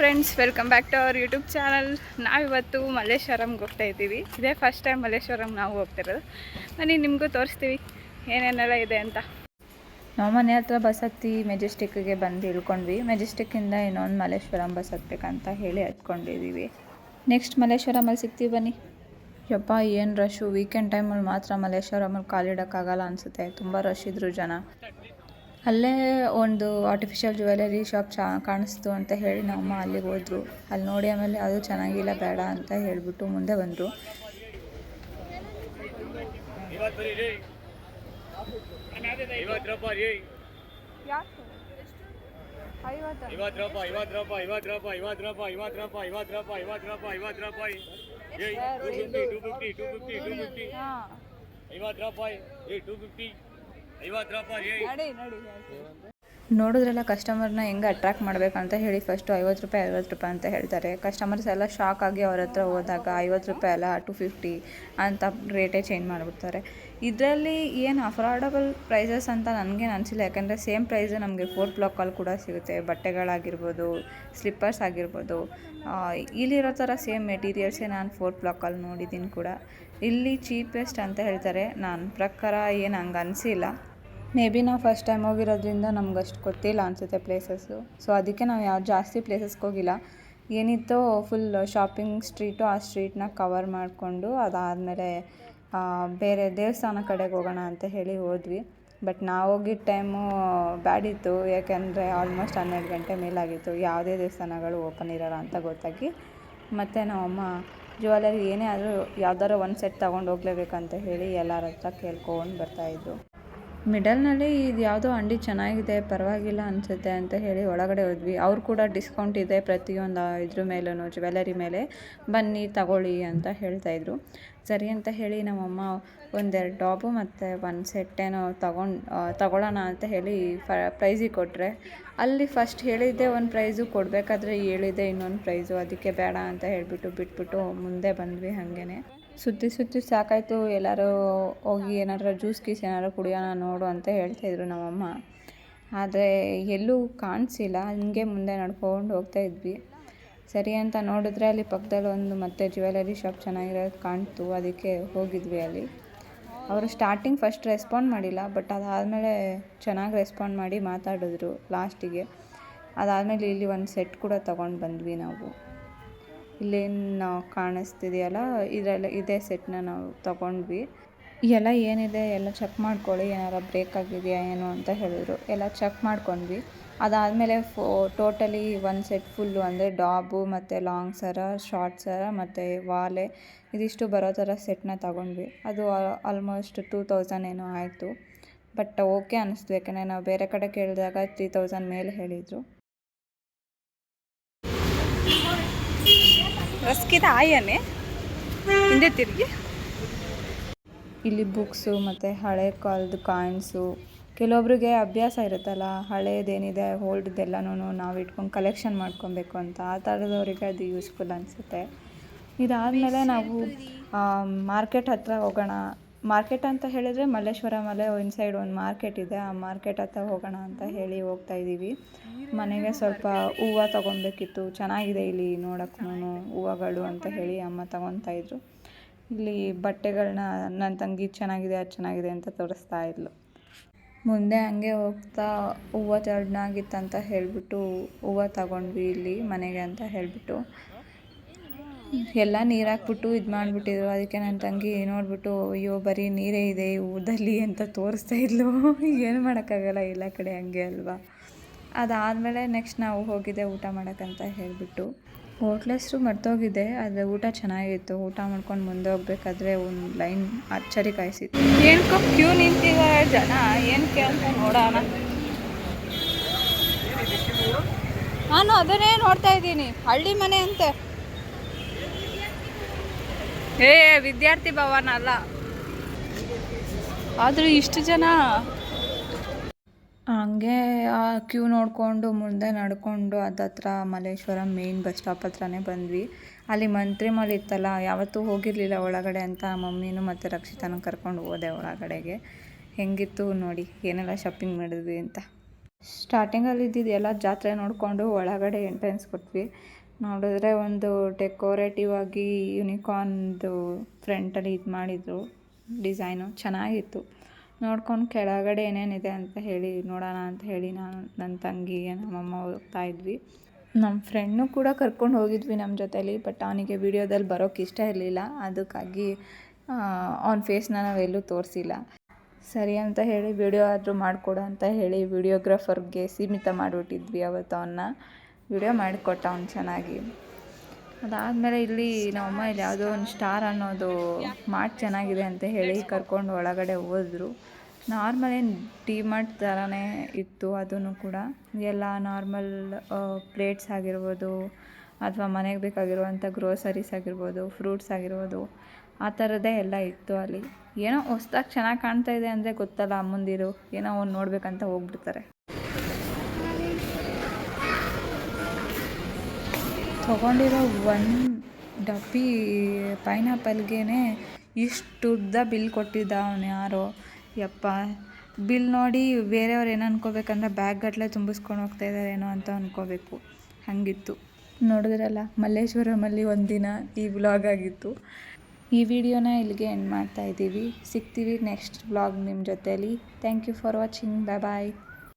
Friends welcome back to our YouTube channel ನಾವಿವತ್ತು ಮಲ್ಲೇಶ್ವರಂಗೆ ಹೋಗ್ತಾ ಇದ್ದೀವಿ. ಇದೇ ಫಸ್ಟ್ ಟೈಮ್ ಮಲ್ಲೇಶ್ವರಂ ನಾವು ಹೋಗ್ತಿರೋದು ಬನ್ನಿ, ನಿಮಗೂ ತೋರಿಸ್ತೀವಿ. ಏನೇನೆಲ್ಲ ಇದೆ ಅಂತ. ನಾವು ಮನೆ ಹತ್ರ ಬಸ್ ಹತ್ತಿ ಮೆಜೆಸ್ಟಿಕ್ಗೆ ಬಂದು ಇಳ್ಕೊಂಡ್ವಿ. ಮೆಜೆಸ್ಟಿಕ್ಕಿಂದ ಇನ್ನೊಂದು ಮಲ್ಲೇಶ್ವರಂ ಬಸ್ ಹತ್ಬೇಕಂತ ಹೇಳಿ ಹತ್ಕೊಂಡಿದ್ದೀವಿ ನೆಕ್ಸ್ಟ್ ಮಲ್ಲೇಶ್ವರಮಲ್ಲಿ ಸಿಗ್ತೀವಿ ಬನ್ನಿ. ಯಪ್ಪ, ಏನು ರಶ್ಶು ವೀಕೆಂಡ್ ಟೈಮಲ್ಲಿ ಮಾತ್ರ ಮಲ್ಲೇಶ್ವರಮಲ್ಲಿ ಕಾಲಿಡೋಕ್ಕಾಗಲ್ಲ ಅನಿಸುತ್ತೆ. ತುಂಬ ರಶ್ ಇದ್ರು ಜನ. ಅಲ್ಲೇ ಒಂದು ಆರ್ಟಿಫಿಷಿಯಲ್ ಜ್ಯುವೆಲರಿ ಶಾಪ್ ಚ ಕಾಣಿಸ್ತು ಅಂತ ಹೇಳಿ ನಮ್ಮ ಅಲ್ಲಿಗೆ ಹೋದ್ರು ಅಲ್ಲಿ ನೋಡಿ ಆಮೇಲೆ ಅದು ಚೆನ್ನಾಗಿಲ್ಲ ಬೇಡ ಅಂತ ಹೇಳಿಬಿಟ್ಟು ಮುಂದೆ ಬಂದರು ಐವತ್ತು ರೂಪಾಯಿ ಏ ಟು ಫಿಫ್ಟಿ ನೋಡಿದ್ರೆಲ್ಲ ಕಸ್ಟಮರ್ನ ಹೆಂಗೆ ಅಟ್ರಾಕ್ಟ್ ಮಾಡಬೇಕಂತ ಹೇಳಿ ಫಸ್ಟು ಐವತ್ತು ರೂಪಾಯಿ ಐವತ್ತು ರೂಪಾಯಿ ಅಂತ ಹೇಳ್ತಾರೆ. ಕಸ್ಟಮರ್ಸ್ ಎಲ್ಲ ಶಾಕ್ ಆಗಿ ಅವ್ರ ಹತ್ರ ಹೋದಾಗ ಐವತ್ತು ರೂಪಾಯಿ ಅಲ್ಲ ಟು ಫಿಫ್ಟಿ ಅಂತ ರೇಟೇ ಚೇಂಜ್ ಮಾಡಿಬಿಡ್ತಾರೆ. ಇದರಲ್ಲಿ ಏನು ಅಫೋರ್ಡಬಲ್ ಪ್ರೈಸಸ್ ಅಂತ ನನಗೇನು ಅನಿಸಿಲ್ಲ. ಯಾಕಂದರೆ ಸೇಮ್ ಪ್ರೈಸ್ ನಮಗೆ ಫೋರ್ ಬ್ಲಾಕಲ್ಲಿ ಕೂಡ ಸಿಗುತ್ತೆ. ಬಟ್ಟೆಗಳಾಗಿರ್ಬೋದು ಸ್ಲಿಪ್ಪರ್ಸ್ ಆಗಿರ್ಬೋದು. ಇಲ್ಲಿರೋ ಥರ ಸೇಮ್ ಮೆಟೀರಿಯಲ್ಸೇ ನಾನು ಫೋರ್ ಬ್ಲಾಕಲ್ಲಿ ನೋಡಿದ್ದೀನಿ ಕೂಡ. ಇಲ್ಲಿ ಚೀಪೆಸ್ಟ್ ಅಂತ ಹೇಳ್ತಾರೆ. ನನ್ನ ಪ್ರಕಾರ ಏನು ಹಂಗೆ ಅನಿಸಿಲ್ಲ. ಮೇ ಬಿ ನಾವು ಫಸ್ಟ್ ಟೈಮ್ ಹೋಗಿರೋದ್ರಿಂದ ನಮ್ಗೆ ಅಷ್ಟು ಗೊತ್ತಿಲ್ಲ ಅನಿಸುತ್ತೆ ಪ್ಲೇಸಸ್ಸು ಸೊ ಅದಕ್ಕೆ ನಾವು ಯಾವ ಜಾಸ್ತಿ ಪ್ಲೇಸಸ್ಗೆ ಹೋಗಿಲ್ಲ. ಏನಿತ್ತೋ ಫುಲ್ ಶಾಪಿಂಗ್ ಸ್ಟ್ರೀಟು ಆ ಸ್ಟ್ರೀಟ್ನ ಕವರ್ ಮಾಡಿಕೊಂಡು ಅದಾದಮೇಲೆ ಬೇರೆ ದೇವಸ್ಥಾನ ಕಡೆಗೆ ಹೋಗೋಣ ಅಂತ ಹೇಳಿ ಹೋದ್ವಿ. ಬಟ್ ನಾವು ಹೋಗಿದ್ದ ಟೈಮು ಬ್ಯಾಡಿತ್ತು. ಯಾಕೆಂದರೆ ಆಲ್ಮೋಸ್ಟ್ ಹನ್ನೆರಡು ಗಂಟೆ ಮೇಲಾಗಿತ್ತು. ಯಾವುದೇ ದೇವಸ್ಥಾನಗಳು ಓಪನ್ ಇರೋಲ್ಲ ಅಂತ ಗೊತ್ತಾಗಿ. ಮತ್ತು ನಮ್ಮಮ್ಮ ಜ್ಯುವೆಲರಿ ಏನೇ ಆದರೂ ಯಾವ್ದಾರು ಒಂದು ಸೆಟ್ ತೊಗೊಂಡು ಹೋಗ್ಲೇಬೇಕಂತ ಹೇಳಿ ಎಲ್ಲರ ಹತ್ರ ಕೇಳ್ಕೊಂಡು ಬರ್ತಾಯಿದ್ರು ಮಿಡಲ್ನಲ್ಲಿ ಇದು ಯಾವುದೋ ಅಂಗಡಿ ಚೆನ್ನಾಗಿದೆ, ಪರವಾಗಿಲ್ಲ ಅನಿಸುತ್ತೆ ಅಂತ ಹೇಳಿ ಒಳಗಡೆ ಹೋದ್ವಿ. ಅವ್ರು ಕೂಡ ಡಿಸ್ಕೌಂಟ್ ಇದೆ ಪ್ರತಿಯೊಂದು ಇದ್ರ ಮೇಲೂ ಜ್ಯುವೆಲರಿ ಮೇಲೆ. ಬನ್ನಿ, ತಗೊಳ್ಳಿ ಅಂತ ಹೇಳ್ತಾಯಿದ್ರು ಸರಿ ಅಂತ ಹೇಳಿ ನಮ್ಮಮ್ಮ ಒಂದೆರಡು ಡಾಬು ಮತ್ತು ಒಂದು ಸೆಟ್ಟೇನೋ ತಗೊಂಡು ತಗೊಳ್ಳೋಣ ಅಂತ ಹೇಳಿ ಫ, ಪ್ರೈಸಿಗೆ ಕೊಟ್ಟರೆ ಅಲ್ಲಿ ಫಸ್ಟ್ ಹೇಳಿದ್ದೆ ಒಂದು ಪ್ರೈಸು, ಕೊಡಬೇಕಾದ್ರೆ ಹೇಳಿದ್ದೆ ಇನ್ನೊಂದು ಪ್ರೈಸು, ಅದಕ್ಕೆ ಬೇಡ ಅಂತ ಹೇಳಿಬಿಟ್ಟು ಬಿಟ್ಬಿಟ್ಟು ಮುಂದೆ ಬಂದ್ವಿ ಹಾಗೇ ಸುತ್ತಿ ಸುತ್ತಿ ಸಾಕಾಯಿತು, ಎಲ್ಲರೂ ಹೋಗಿ ಏನಾದ್ರು ಜ್ಯೂಸ್ ಗೀಸ್ ಏನಾದ್ರು ಕುಡಿಯೋಣ, ನೋಡು ಅಂತ ಹೇಳ್ತಾಯಿದ್ರು ನಮ್ಮಮ್ಮ. ಆದರೆ ಎಲ್ಲೂ ಕಾಣಿಸಿಲ್ಲ, ಹಿಂಗೆ ಮುಂದೆ ನಡ್ಕೊಂಡು ಹೋಗ್ತಾ ಇದ್ವಿ. ಸರಿ ಅಂತ ನೋಡಿದ್ರೆ ಅಲ್ಲಿ ಪಕ್ಕದಲ್ಲಿ ಒಂದು ಮತ್ತೆ ಜ್ಯುವೆಲರಿ ಶಾಪ್ ಚೆನ್ನಾಗಿರೋದು ಕಾಣ್ತು, ಅದಕ್ಕೆ ಹೋಗಿದ್ವಿ ಅಲ್ಲಿ. ಅವರು ಸ್ಟಾರ್ಟಿಂಗ್ ಫಸ್ಟ್ ರೆಸ್ಪಾಂಡ್ ಮಾಡಿಲ್ಲ ಬಟ್ ಅದಾದಮೇಲೆ ಚೆನ್ನಾಗಿ ರೆಸ್ಪಾಂಡ್ ಮಾಡಿ ಮಾತಾಡಿದ್ರು ಲಾಸ್ಟಿಗೆ ಅದಾದಮೇಲೆ ಇಲ್ಲಿ ಒಂದು ಸೆಟ್ ಕೂಡ ತೊಗೊಂಡು ಬಂದ್ವಿ ನಾವು. ಇಲ್ಲೇನು ಕಾಣಿಸ್ತಿದೆಯಲ್ಲ? ಇದರಲ್ಲಿ ಇದೇ ಸೆಟ್ನ ನಾವು ತೊಗೊಂಡ್ವಿ. ಎಲ್ಲ ಏನಿದೆ? ಎಲ್ಲ ಚೆಕ್ ಮಾಡ್ಕೊಳ್ಳಿ. ಏನಾರ ಬ್ರೇಕ್ ಆಗಿದೆಯಾ, ಏನು? ಅಂತ ಹೇಳಿದ್ರು. ಎಲ್ಲ ಚೆಕ್ ಮಾಡ್ಕೊಂಡ್ವಿ. ಅದಾದಮೇಲೆ ಫೋ ಟೋಟಲಿ ಒಂದು ಸೆಟ್ ಫುಲ್ಲು ಅಂದರೆ ಡಾಬು ಮತ್ತು ಲಾಂಗ್ ಸರ ಶಾರ್ಟ್ ಸರ ಮತ್ತು ವಾಲೆ, ಇದಿಷ್ಟು ಬರೋ ಥರ ಸೆಟ್ನ ತಗೊಂಡ್ವಿ. ಅದು ಆಲ್ಮೋಸ್ಟ್ ಟೂ ತೌಸಂಡ್ ಏನೋ ಆಯಿತು. ಬಟ್ ಓಕೆ ಅನ್ನಿಸ್ತು ಯಾಕಂದರೆ ನಾವು ಬೇರೆ ಕಡೆ ಕೇಳಿದಾಗ ತ್ರೀ ತೌಸಂಡ್ ಮೇಲೆ ಹೇಳಿದರು. ರಸ್ಕಿದ ಆಯನೆ. ಹಿಂದೆ ತಿರುಗಿ. ಇಲ್ಲಿ ಬುಕ್ಸು ಮತ್ತು ಹಳೆ ಕಾಲದ ಕಾಯಿನ್ಸು. ಕೆಲವೊಬ್ರಿಗೆ ಅಭ್ಯಾಸ ಇರುತ್ತಲ್ಲ ಹಳೇದೇನಿದೆ ಓಲ್ಡ್ದೆಲ್ಲನೂ ನಾವು ಇಟ್ಕೊಂಡು ಕಲೆಕ್ಷನ್ ಮಾಡ್ಕೊಬೇಕು ಅಂತ. ಆ ಥರದವ್ರಿಗೆ ಅದು ಯೂಸ್ಫುಲ್ ಅನಿಸುತ್ತೆ. ಇದಾದಮೇಲೆ ನಾವು ಮಾರ್ಕೆಟ್ ಹತ್ರ ಹೋಗೋಣ. ಮಾರ್ಕೆಟ್ ಅಂತ ಹೇಳಿದರೆ ಮಲ್ಲೇಶ್ವರ ಒಂದು ಸೈಡ್ ಒಂದು ಮಾರ್ಕೆಟ್ ಇದೆ. ಆ ಮಾರ್ಕೆಟ್ ಹತ್ರ ಹೋಗೋಣ ಅಂತ ಹೇಳಿ ಹೋಗ್ತಾ ಇದ್ದೀವಿ. ಮನೆಗೆ ಸ್ವಲ್ಪ ಹೂವು ತೊಗೊಬೇಕಿತ್ತು. ಚೆನ್ನಾಗಿದೆ ಇಲ್ಲಿ ನೋಡೋಕ್ಕೂ ಹೂವುಗಳು ಅಂತ ಹೇಳಿ ಅಮ್ಮ ತಗೊತಾ ಇದ್ರು. ಇಲ್ಲಿ ಬಟ್ಟೆಗಳನ್ನ ನನ್ನ ತಂಗಿ ಚೆನ್ನಾಗಿದೆ, ಅದು ಚೆನ್ನಾಗಿದೆ ಅಂತ ತೋರಿಸ್ತಾ ಇದ್ಲು. ಮುಂದೆ ಹಂಗೆ ಹೋಗ್ತಾ ಹೂವು ಅಂತ ಹೇಳಿಬಿಟ್ಟು ಹೂವು ತಗೊಂಡ್ವಿ ಇಲ್ಲಿ ಮನೆಗೆ ಅಂತ ಹೇಳಿಬಿಟ್ಟು. ಎಲ್ಲ ನೀರು ಹಾಕ್ಬಿಟ್ಟು ಇದು ಮಾಡಿಬಿಟ್ಟಿದ್ರು. ಅದಕ್ಕೆ ನನ್ನ ತಂಗಿ ನೋಡಿಬಿಟ್ಟು, ಅಯ್ಯೋ, ಬರೀ ನೀರೇ ಇದೆ ಊದಲ್ಲಿ ಅಂತ ತೋರಿಸ್ತಾ ಇದ್ಲು. ಏನು ಮಾಡೋಕ್ಕಾಗಲ್ಲ, ಎಲ್ಲ ಕಡೆ ಹಂಗೆ ಅಲ್ವಾ? ಅದಾದಮೇಲೆ ನೆಕ್ಸ್ಟ್ ನಾವು ಹೋಗಿದ್ದೆ ಊಟ ಮಾಡೋಕ್ಕಂತ ಹೇಳಿಬಿಟ್ಟು. ಹೋಟ್ಲ್ ಹೆಸರು ಮರ್ತೋಗಿದೆ, ಆದರೆ ಊಟ ಚೆನ್ನಾಗಿತ್ತು. ಊಟ ಮಾಡ್ಕೊಂಡು ಮುಂದೆ ಹೋಗ್ಬೇಕಾದ್ರೆ ಒಂದು ಲೈನ್ ಅಚ್ಚರಿ ಕಾಯಿಸಿತ್ತು. ಏನಕ್ಕೋ ಕ್ಯೂ ನಿಂತಿವ ಜನ ಏನಕ್ಕೆ ಅಂತ ನೋಡೋಣ. ನಾನು ಅದನ್ನೇ ನೋಡ್ತಾ ಇದ್ದೀನಿ, ಹಳ್ಳಿ ಮನೆ ಅಂತೆ. ಏ, ವಿದ್ಯಾರ್ಥಿ ಭವನ ಅಲ್ಲ. ಆದರೂ ಇಷ್ಟು ಜನ ಹಂಗೆ ಆ ಕ್ಯೂ ನೋಡಿಕೊಂಡು ಮುಂದೆ ನಡ್ಕೊಂಡು ಅದತ್ರ ಮಲ್ಲೇಶ್ವರಂ ಮೇನ್ ಬಸ್ ಸ್ಟಾಪ್ ಹತ್ರನೇ ಬಂದ್ವಿ. ಅಲ್ಲಿ ಮಂತ್ರಿ ಮಾಲ್ ಇತ್ತಲ್ಲ, ಯಾವತ್ತೂ ಹೋಗಿರಲಿಲ್ಲ ಒಳಗಡೆ ಅಂತ ಮಮ್ಮಿನೂ ಮತ್ತು ರಕ್ಷಿತನ ಕರ್ಕೊಂಡು ಹೋದೆ ಒಳಗಡೆಗೆ. ಹೆಂಗಿತ್ತು ನೋಡಿ, ಏನೆಲ್ಲ ಶಾಪಿಂಗ್ ಮಾಡಿದ್ವಿ ಅಂತ. ಸ್ಟಾರ್ಟಿಂಗಲ್ಲಿ ಇದ್ದಿದ್ದು ಎಲ್ಲ ಜಾತ್ರೆ ನೋಡಿಕೊಂಡು ಒಳಗಡೆ ಎಂಟ್ರೆನ್ಸ್ ಕೊಟ್ವಿ. ನೋಡಿದ್ರೆ ಒಂದು ಡೆಕೋರೇಟಿವ್ ಆಗಿ ಯುನಿಕಾರ್ನ್ದು ಫ್ರಂಟಲ್ಲಿ ಇದು ಮಾಡಿದರು. ಡಿಸೈನು ಚೆನ್ನಾಗಿತ್ತು. ನೋಡ್ಕೊಂಡು ಕೆಳಗಡೆ ಏನೇನಿದೆ ಅಂತ ಹೇಳಿ, ನೋಡೋಣ ಅಂತ ಹೇಳಿ ನಾನು ನನ್ನ ತಂಗಿ ನಮ್ಮಮ್ಮ ಹೋಗ್ತಾ ಇದ್ವಿ. ನಮ್ಮ ಫ್ರೆಂಡ್ನು ಕೂಡ ಕರ್ಕೊಂಡು ಹೋಗಿದ್ವಿ ನಮ್ಮ ಜೊತೇಲಿ ಬಟ್ ಅವನಿಗೆ ವಿಡಿಯೋದಲ್ಲಿ ಬರೋಕ್ಕೆ ಇಷ್ಟ ಇರಲಿಲ್ಲ. ಅದಕ್ಕಾಗಿ ಅವನ ಫೇಸ್ನ ನಾವೆಲ್ಲೂ ತೋರಿಸಿಲ್ಲ. ಸರಿ ಅಂತ ಹೇಳಿ ವಿಡಿಯೋ ಆದರೂ ಮಾಡಿಕೊಡು ಅಂತ ಹೇಳಿ ವಿಡಿಯೋಗ್ರಾಫರ್ಗೆ ಸೀಮಿತ ಮಾಡಿಬಿಟ್ಟಿದ್ವಿ ಅವತ್ತು ಅವನ್ನ ವಿಡಿಯೋ ಮಾಡಿಕೊಟ್ಟ ಅವ್ನು ಚೆನ್ನಾಗಿ. ಅದಾದಮೇಲೆ ಇಲ್ಲಿ ನಮ್ಮಮ್ಮ ಇಲ್ಲಿ ಯಾವುದೋ ಒಂದು ಸ್ಟಾರ್ ಅನ್ನೋದು ಮಾರ್ಟ್ ಚೆನ್ನಾಗಿದೆ ಅಂತ ಹೇಳಿ ಕರ್ಕೊಂಡು ಒಳಗಡೆ ಹೋದರು. ನಾರ್ಮಲ್ ಏನು ಟೀ ಮಾರ್ಟ್ ಥರನೇ ಇತ್ತು ಅದೂ ಕೂಡ. ಎಲ್ಲ ನಾರ್ಮಲ್ ಪ್ಲೇಟ್ಸ್ ಆಗಿರ್ಬೋದು, ಅಥವಾ ಮನೆಗೆ ಬೇಕಾಗಿರುವಂಥ ಗ್ರೋಸರೀಸ್ ಆಗಿರ್ಬೋದು, ಫ್ರೂಟ್ಸ್ ಆಗಿರ್ಬೋದು, ಆ ಥರದ್ದೇ ಎಲ್ಲ ಇತ್ತು ಅಲ್ಲಿ. ಏನೋ ಹೊಸ್ದಾಗಿ ಚೆನ್ನಾಗಿ ಕಾಣ್ತಾ ಇದೆ ಅಂದರೆ ಗೊತ್ತಲ್ಲ ಅಮ್ಮಂದಿರು. ಏನೋ ಒಂದು ನೋಡಬೇಕಂತ ಹೋಗ್ಬಿಡ್ತಾರೆ. ತೊಗೊಂಡಿರೋ ಒನ್ ಡಬ್ಬಿ ಪೈನಾಪಲ್ಗೆ ಇಷ್ಟು ಉದ್ದ ಬಿಲ್ ಕೊಟ್ಟಿದ್ದ ಅವನು ಯಾರೋ. ಯಪ್ಪ, ಬಿಲ್ ನೋಡಿ ಬೇರೆಯವ್ರು ಏನು ಅನ್ಕೋಬೇಕಂದ್ರೆ ಬ್ಯಾಗ್ ಗಟ್ಟಲೆ ತುಂಬಿಸ್ಕೊಂಡು ಹೋಗ್ತಾ ಇದ್ದಾರೇನೋ ಅಂತ ಅನ್ಕೋಬೇಕು. ಹಾಗಿತ್ತು. ನೋಡಿದ್ರಲ್ಲ, ಮಲ್ಲೇಶ್ವರಮಲ್ಲಿ ಒಂದಿನ ಈ ವ್ಲಾಗ್ ಆಗಿತ್ತು. ಈ ವಿಡಿಯೋನ ಇಲ್ಲಿಗೆ ಎಂಡ್ ಮಾಡ್ತಾ ಇದ್ದೀವಿ ಸಿಗ್ತೀವಿ ನೆಕ್ಸ್ಟ್ ವ್ಲಾಗ್ ನಿಮ್ಮ ಜೊತೇಲಿ. Thank you for watching bye bye